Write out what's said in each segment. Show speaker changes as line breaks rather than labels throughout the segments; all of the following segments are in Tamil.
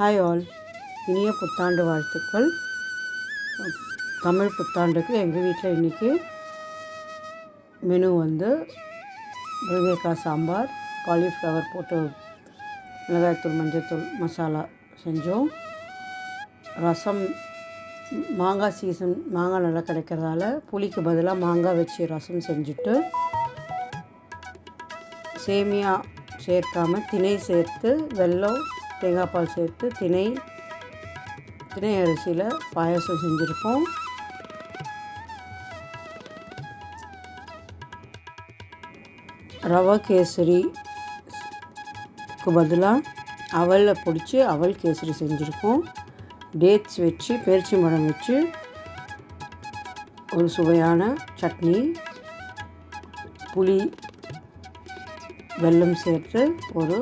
ஹாய் ஆல் இனிய புத்தாண்டு வாழ்த்துக்கள். தமிழ் புத்தாண்டுக்கு எங்கள் வீட்டில் இன்றைக்கி மெனு வந்து முருங்கைக்காய் சாம்பார் காலிஃப்ளவர் போட்டு மிளகாய்த்தூள் மஞ்சத்தூள் மசாலா செஞ்சோம். ரசம் மாங்காய் சீசன் மாங்காய் நல்லா கிடைக்கிறதால புளிக்கு பதிலாக மாங்காய் வச்சு ரசம் செஞ்சுட்டு சேமியா சேர்க்காம திணை சேர்த்து வெல்லம் தேங்காய் பால் சேர்த்து திணை திணை அரிசியில் பாயாசம் செஞ்சுருக்கோம் ரவா கேசரிக்கு பதிலாக அவலை பிடிச்சி அவல் கேசரி செஞ்சுருக்கோம் டேட்ஸ் வச்சு பேரிச்சம்பழம் வச்சு ஒரு சுவையான சட்னி புளி வெல்லம் சேர்த்து ஒரு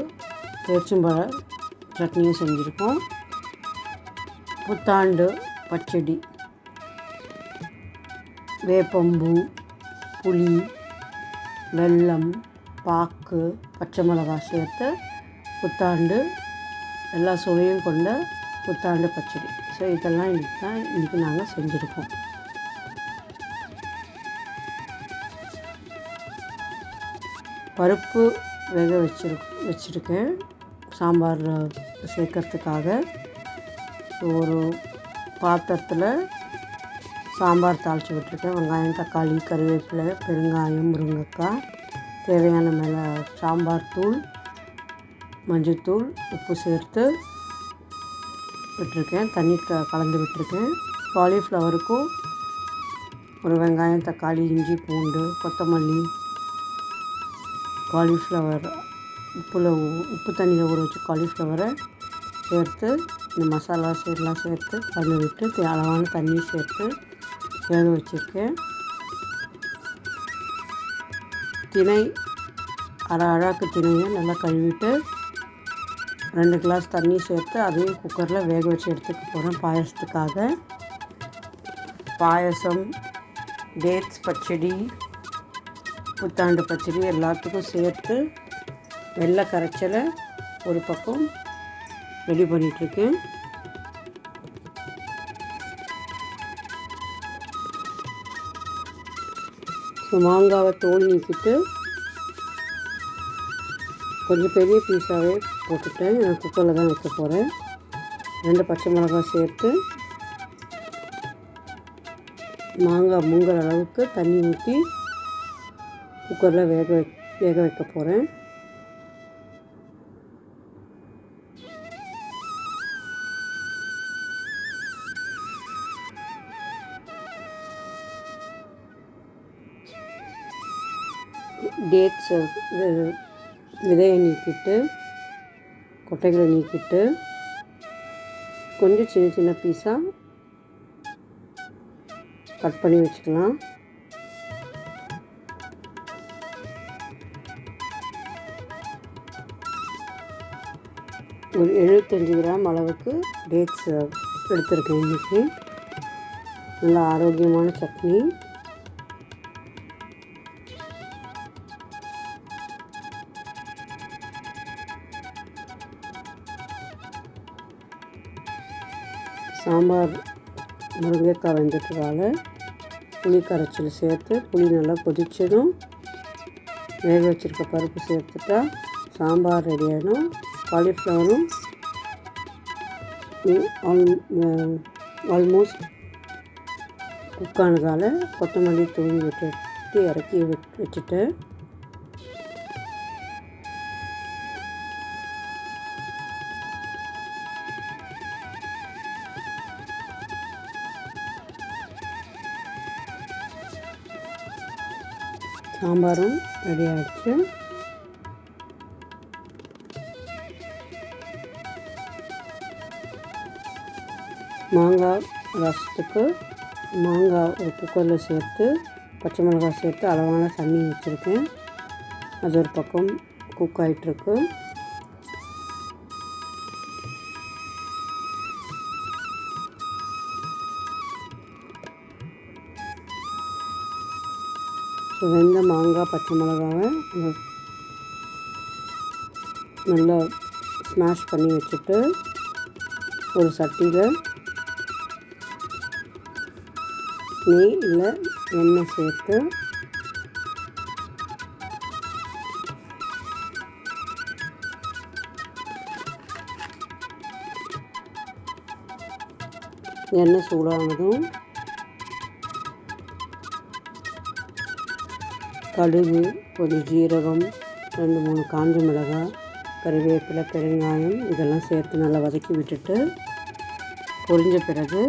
பேரிச்சம்பழ சட்னியும் செஞ்சுருக்கோம். புத்தாண்டு பச்சடி வேப்பம்பூ புளி வெல்லம் பாக்கு பச்சை மிளகாய் சேர்த்து புத்தாண்டு எல்லா சுவையும் கொண்ட புத்தாண்டு பச்சடி. ஸோ இதெல்லாம் இன்றைக்கி தான் இன்றைக்கி நாங்கள் செஞ்சுருக்கோம். பருப்பு வேக வச்சிரு வச்சுருக்கேன். சாம்பார் சேர்க்கறதுக்காக ஒரு பாத்திரத்தில் சாம்பார் தாளித்து விட்டுருக்கேன். வெங்காயம் தக்காளி கருவேப்பிலை பெருங்காயம் முருங்கைக்காய் தேவையான மேலே சாம்பார் தூள் மஞ்சத்தூள் உப்பு சேர்த்து விட்டுருக்கேன். தண்ணி க கலந்து விட்டுருக்கேன். காலிஃப்ளவருக்கும் ஒரு வெங்காயம் தக்காளி இஞ்சி பூண்டு கொத்தமல்லி காலிஃப்ளவர் உப்பில் உப்பு தண்ணியில் ஊற வச்சு காலிஃப்ளவரை சேர்த்து இந்த மசாலா சைடெலாம் சேர்த்து கலந்து விட்டு அளவான தண்ணி சேர்த்து வேக வச்சுருக்கேன். திணை அரை அழாக்கு திணையை நல்லா கழுவிட்டு ரெண்டு கிளாஸ் தண்ணி சேர்த்து அதையும் குக்கரில் வேக வச்சு எடுத்துக்க போகிறேன் பாயசத்துக்காக. பாயசம் டேட்ஸ் பச்சடி புத்தாண்டு பச்சடி எல்லாத்துக்கும் சேர்த்து வெள்ளை கரைச்சலை ஒரு பக்கம் ரெடி பண்ணிகிட்ருக்கேன் ஸோ மாங்காவை தோல் நீக்கிட்டு கொஞ்சம் பெரிய பீஸாகவே போட்டுட்டேன். நான் குக்கரில் தான் வைக்க போகிறேன். ரெண்டு பச்சை மிளகாய் சேர்த்து மாங்காய் முங்குற அளவுக்கு தண்ணி ஊற்றி குக்கரில் வேக வை வேக வைக்க போகிறேன். கேட்ஸை uh, விதையை நீக்கிட்டு கொட்டைகளை நீக்கிட்டு கொஞ்சம் சின்ன சின்ன பீஸாக கட் பண்ணி வச்சுக்கலாம். ஒரு எழுபத்தஞ்சி கிராம் அளவுக்கு டேட்ஸ் எடுத்துருக்கேன் இன்றைக்கி நல்லா ஆரோக்கியமான சட்னி. சாம்பார் முருங்கைக்காய் வெந்துட்டதால புளி கரைச்சல் சேர்த்து புளி நல்லா கொதிச்சதும் வேக வச்சுருக்க பருப்பு சேர்த்துட்டா சாம்பார் ரெடி ஆகிடும் காலிஃப்ளவரும் ஆல்மோஸ்ட் குக்கானதால் கொத்தமல்லி தூவி விட்டு இறக்கி வச்சுட்டு சாம்பாரும் ரெடி ஆகிடுச்சு மாங்காய் ரசத்துக்கு மாங்காய் ஒரு குக்கரில் சேர்த்து பச்சை மிளகாய் சேர்த்து அளவான தண்ணி வச்சுருக்கேன். அது ஒரு பக்கம் குக் ஆகிட்டுருக்கு வெந்த மாங்காய் பச்சை மிளகாவை நல்லா ஸ்மாஷ் பண்ணி வச்சுட்டு ஒரு சட்டியில் நெய் இல்லை எண்ணெய் சேர்த்து எண்ணெய் சூடானதும் கடுகு கொஞ்சம் ஜீரகம் ரெண்டு மூணு காஞ்ச மிளகாய் கறிவேப்பிலை பெருங்காயம் இதெல்லாம் சேர்த்து நல்லா வதக்கி விட்டுட்டு பொரிஞ்ச பிறகு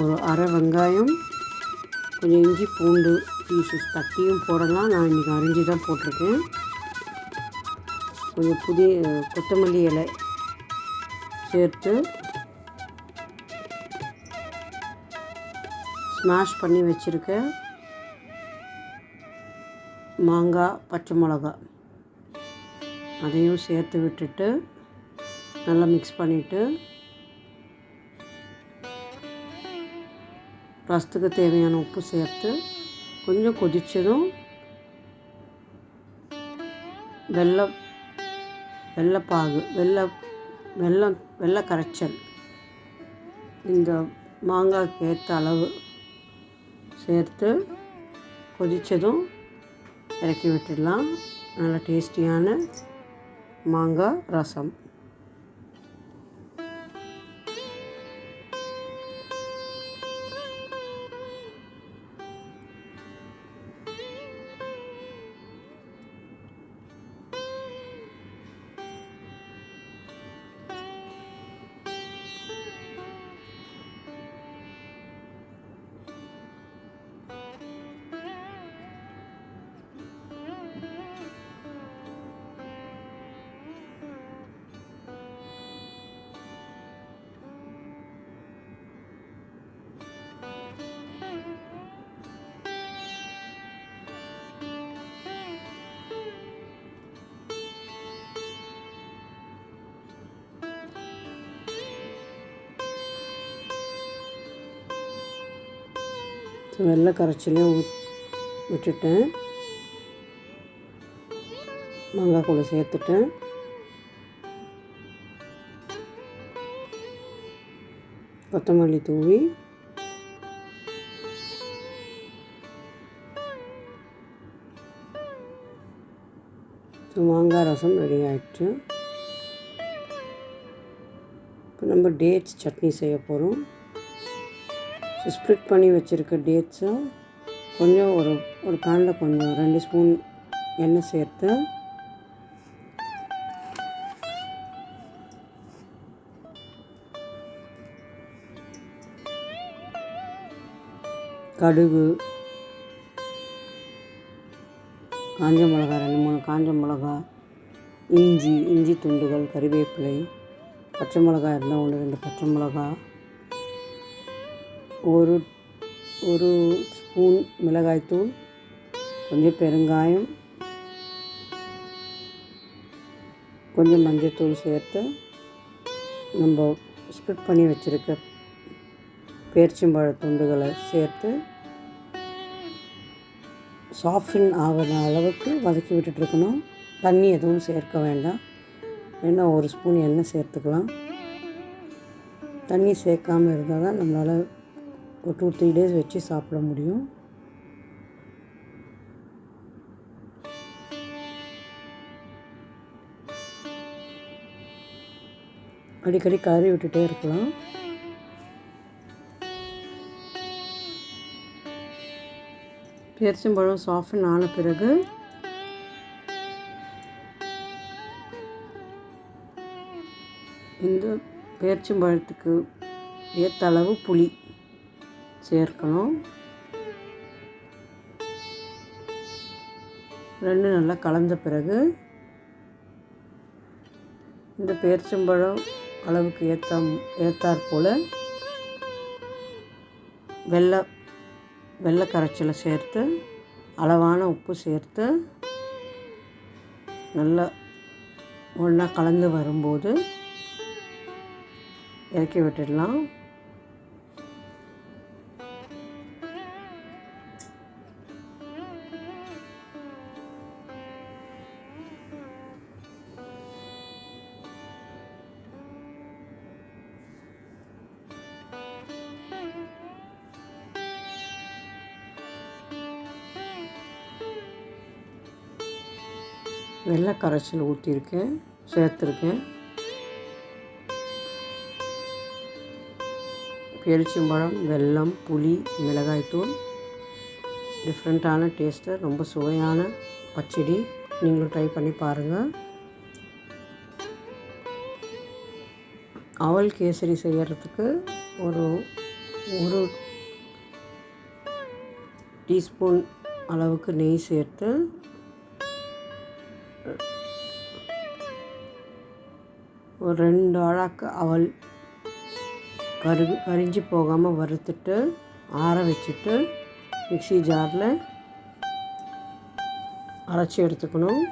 ஒரு அரை வெங்காயம் கொஞ்சம் இஞ்சி பூண்டு பீசஸ் தட்டியும் போடலாம். நான் இன்றைக்கி அரிஞ்சு தான் போட்டிருக்கேன். கொஞ்சம் புதிய கொத்தமல்லி இலை சேர்த்து ஸ்மாஷ் பண்ணி வச்சுருக்கேன். மாங்காய் பச்சை மிளகா. அதையும் சேர்த்து விட்டுட்டு நல்லா மிக்ஸ் பண்ணிவிட்டு ரசத்துக்கு தேவையான உப்பு சேர்த்து கொஞ்சம் கொதிச்சதும் வெள்ளை வெள்ளைப்பாகு வெள்ளை வெள்ளம் வெள்ளை கரைச்சல். இந்த மாங்காய்க்கு ஏற்ற அளவு சேர்த்து கொதித்ததும் இறக்கி விட்டுடலாம். நல்ல டேஸ்டியான மாங்காய் ரசம். வெள்ளை கரைச்சலையும் ஊ விட்டுட்டேன் மாங்காய் கூட சேர்த்துட்டேன் கொத்தமல்லி தூவி ஸோ மாங்காய் ரசம் ரெடி ஆகிடுச்சு இப்போ நம்ம டேட்ஸ் சட்னி செய்ய போகிறோம் ஸ்ப்ளிட் பண்ணி வச்சுருக்க டேட்ஸை கொஞ்சம் ஒரு ஒரு பேனில் கொஞ்சம் ரெண்டு ஸ்பூன் எண்ணெய் சேர்த்து கடுகு காஞ்ச மிளகா ரெண்டு மூணு காஞ்ச மிளகா இஞ்சி இஞ்சி துண்டுகள் கறிவேப்பிலை பச்சை மிளகா இருந்தால் ஒன்று ரெண்டு பச்சை மிளகா. ஒரு ஒரு ஸ்பூன் மிளகாய்த்தூள் கொஞ்சம் பெருங்காயம் கொஞ்சம் மஞ்சத்தூள் சேர்த்து நம்ம ஸ்ப்ளிட் பண்ணி வச்சுருக்க பேரிச்சம்பழ துண்டுகளை சேர்த்து சாஃப்டன் ஆகிற அளவுக்கு வதக்கி விட்டுட்ருக்கணும் தண்ணி எதுவும் சேர்க்க வேண்டாம். வேணால் ஒரு ஸ்பூன் எண்ணெய் சேர்த்துக்கலாம். தண்ணி சேர்க்காமல் இருந்தால் தான் நம்மளால் ஒரு டூ த்ரீ டேஸ் வச்சு சாப்பிட முடியும். அடிக்கடி கலரி விட்டுட்டே இருக்கலாம். பேரிச்சம்பழம் சாஃப்டன் ஆன பிறகு இந்த பேரிச்சம்பழத்துக்கு ஏற்ற அளவு புளி. சேர்க்கணும் ரெண்டு நல்லா கலந்த பிறகு இந்த பேரிச்சம்பழம் அளவுக்கு ஏற்ற ஏற்றாற்போல் வெள்ளை வெள்ளை கரைச்சலை சேர்த்து அளவான உப்பு சேர்த்து நல்லா ஒன்றா கலந்து வரும்போது இறக்கி விட்டுடலாம். கரைச்சல் ஊற்றிருக்கேன் சேர்த்துருக்கேன். பேரிச்சம்பழம் வெல்லம் புளி மிளகாய்த்தூள் டிஃப்ரெண்ட்டான டேஸ்ட்டு ரொம்ப சுவையான பச்சடி. நீங்களும் ட்ரை பண்ணி பாருங்கள் அவல் கேசரி செய்கிறதுக்கு ஒரு ஒரு டீஸ்பூன் அளவுக்கு நெய் சேர்த்து ஒரு ரெண்டு அழாக்கு அவல் கரு கரிஞ்சு போகாமல் வறுத்துட்டு ஆற வச்சுட்டு மிக்சி ஜாரில் அரைச்சி எடுத்துக்கணும்.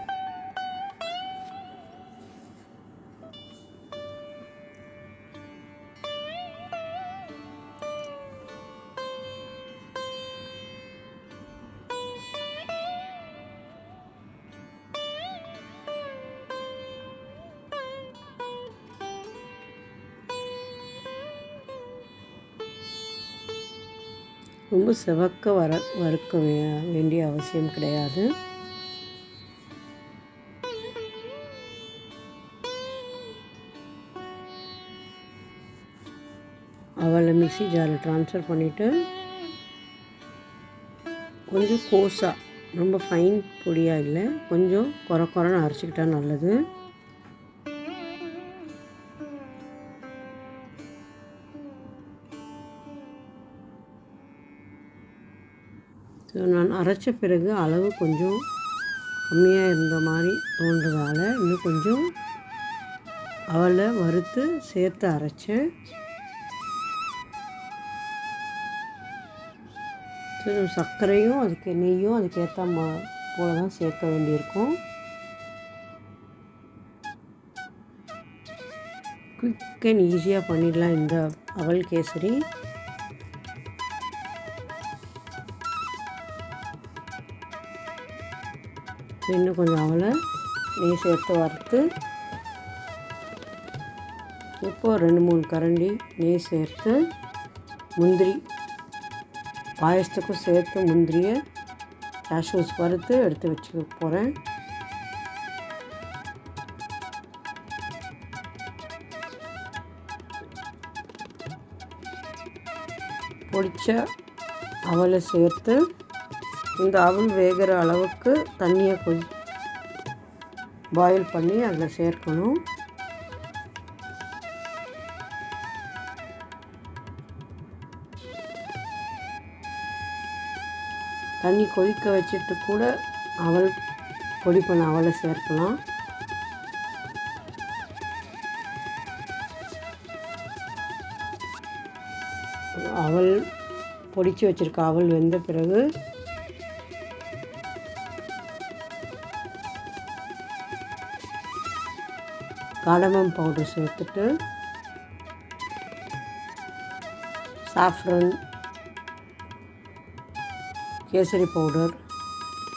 செவக்க வர வறுக்க வேண்டிய அவசியம் கிடையாது. அவளை மிக்சி ஜாரில் ட்ரான்ஸ்ஃபர் பண்ணிவிட்டு கொஞ்சம் கோஸாக ரொம்ப ஃபைன் பொடியாக இல்லை கொஞ்சம் குறை குறைன்னு அரைச்சிக்கிட்டா நல்லது. ஸோ நான் அரைச்ச பிறகு அளவு கொஞ்சம் கம்மியாக இருந்த மாதிரி தோன்றதால் இன்னும் கொஞ்சம் அவளை வறுத்து சேர்த்து அரைச்சேன். ஸோ சர்க்கரையும் அதுக்கு நெய்யும் அதுக்கேற்ற மா போல தான் சேர்க்க வேண்டியிருக்கும். குயிக் அண்ட் ஈஸியாக பண்ணிடலாம் இந்த அவல் கேசரி. இன்னும் கொஞ்சம் அவளை நெய் சேர்த்து வறுத்து இப்போ ரெண்டு மூணு கரண்டி நெய் சேர்த்து முந்திரி பாயசத்துக்கும் சேர்த்து முந்திரியை கேஷ்யூஸ் வறுத்து எடுத்து வச்சுக்க போகிறேன் பொடிச்ச அவலை சேர்த்து இந்த அவல் வேகிற அளவுக்கு தண்ணியை கொஞ்சம் பாயில் பண்ணி அதில் சேர்க்கணும். தண்ணி கொதிக்க வச்சுட்டு கூட அவல் பொடி பண்ண அவலை சேர்க்கலாம். அவல் பொடிச்சு வச்சுருக்க அவல் வெந்த பிறகு காடமம் பவுடர் சேர்த்துட்டு சாஃப்ரன் கேசரி பவுடர்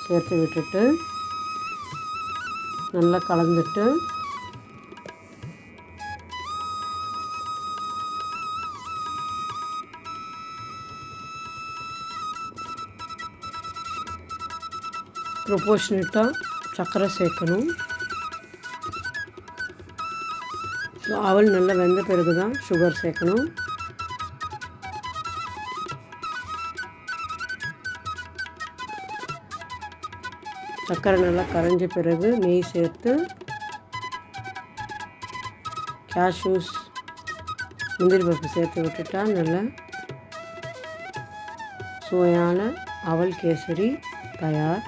சேர்த்து விட்டுட்டு நல்லா கலந்துட்டு ப்ரொபோஷனட்டாக சர்க்கரை சேர்க்கணும். ஸோ அவல் நல்லா வெந்த பிறகு தான் சுகர் சேர்க்கணும். சர்க்கரை நல்லா கரைஞ்ச பிறகு நெய் சேர்த்து கேஷ்யூஸ் முந்திரி பருப்பு சேர்த்து விட்டுட்டா நல்லா சுவையான அவல் கேசரி தயார்.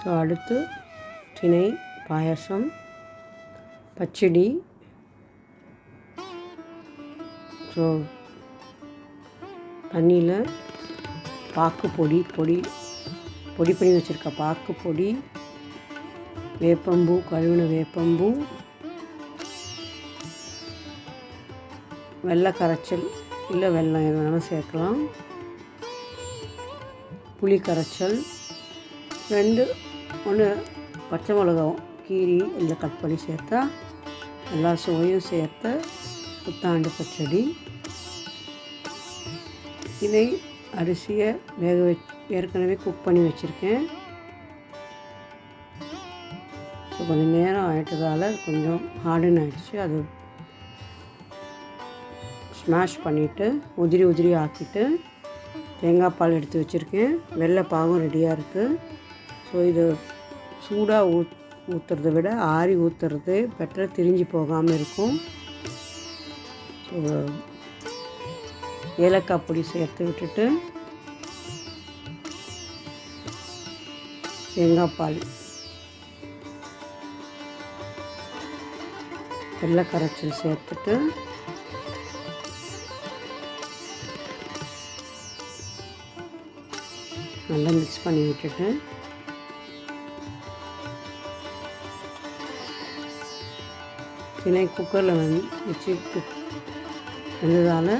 ஸோ அடுத்து திணை பாயசம் பச்சடி. ஸோ தண்ணியில் பாக்கு பொடி பொடி பொடி பண்ணி வச்சுருக்க பாக்கு பொடி வேப்பம்பூ கழுவின வேப்பம்பூ வெள்ளை கரைச்சல் இல்லை வெள்ளம் எது வேணாலும் சேர்க்கலாம். புளி கரைச்சல். ரெண்டு ஒன்று பச்சை மிளகாவும் கீரி இல்லை கட் பண்ணி சேர்த்தா எல்லா சுவையும் சேர்த்து புத்தாண்டு பச்சடி. இதை அரிசியை வேக வச் ஏற்கனவே குக் பண்ணி வச்சுருக்கேன். ஸோ கொஞ்சம் நேரம் ஆகிட்டதால் கொஞ்சம் ஹார்டன் ஆகிடுச்சு அது ஸ்மாஷ் பண்ணிவிட்டு உதிரி உதிரி ஆக்கிட்டு தேங்காய் பால் எடுத்து வச்சுருக்கேன். வெள்ளை பாகும் ரெடியாக இருக்குது ஸோ இது சூடாக ஊத் ஊற்றுறத விட ஆறி ஊற்றுறது பெட்டராக திரிஞ்சு போகாமல் இருக்கும். ஸோ ஏலக்காய் பொடி சேர்த்து விட்டுட்டு தேங்காய் பால் வெள்ளை கரைச்சல் சேர்த்துட்டு நல்லா மிக்ஸ் பண்ணி விட்டுட்டு தினை குக்கரில் வந்து வச்சு குக் வந்ததால்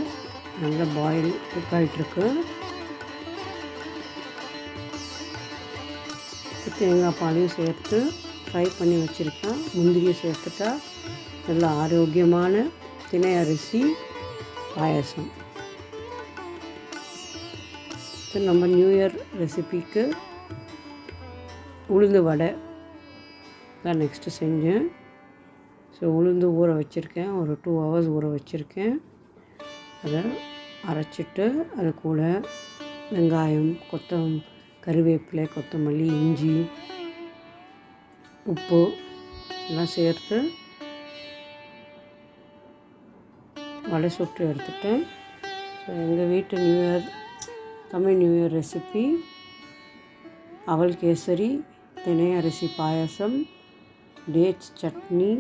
நல்லா பாயில் குக் ஆகிட்டுருக்கு தேங்காய் பாலையும் சேர்த்து ஃப்ரை பண்ணி வச்சுருக்கேன். முந்திரியும் சேர்த்துட்டா நல்ல ஆரோக்கியமான திணை அரிசி பாயசம். நம்ம நியூ இயர் ரெசிபிக்கு உளுந்து வடை தான் நெக்ஸ்ட்டு செஞ்சேன். ஸோ உளுந்து ஊற வச்சுருக்கேன். ஒரு டூ ஹவர்ஸ் ஊற வச்சுருக்கேன். அதை அரைச்சிட்டு அது கூட வெங்காயம் கொத்தம் கருவேப்பிலை கொத்தமல்லி இஞ்சி உப்பு எல்லாம் சேர்த்து வடை சுட்டு எடுத்துட்டேன். ஸோ எங்கள் வீட்டு new year Tamil new year recipe அவல் கேசரி தினை அரிசி பாயசம் டேட்ஸ் சட்னி